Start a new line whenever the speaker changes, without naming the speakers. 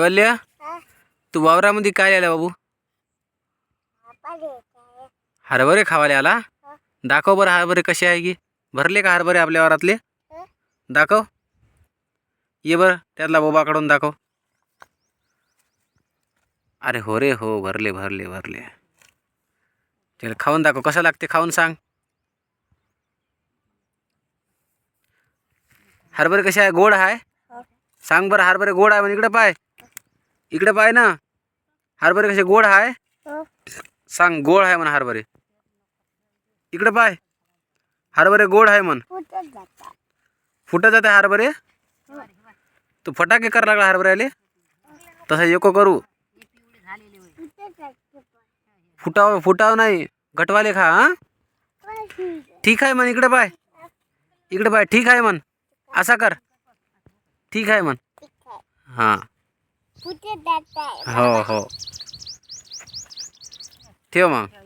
वल्ल्या तू वावरामध्ये काय आला बाबू? हरभरे खावाले आला? दाखव बरं हरभरे कसे आहे की. भरले का हरभरे आपल्या वावरातले? दाखव. ये बरं त्यातला बोबा काढून दाखव. अरे हो रे हो भरले भरले भरले. त्याला खाऊन दाखव कसं लागते खाऊन सांग. हरभरे कसे आहे? गोड आहे? सांग बरं हरभरे गोड आहे म्हण इकडे पाय. इकडे पाय ना. हरभरे कसे गोड आहे सांग गोड आहे म्हण हरभरे. इकडे पाय. हरभरे गोड आहे म्हण. फुटत जाते. हरभरे? तू फटाके कर लागला हरभऱ्याले? तसं एको करू. फुटाव फुटाव नाही. घटवाले खा हा? ठीक आहे म्हण इकडे पाय. इकडे पाय ठीक आहे म्हण. असा कर. ठीक आहे म्हण. हाँ. हो हो. ठेव मग.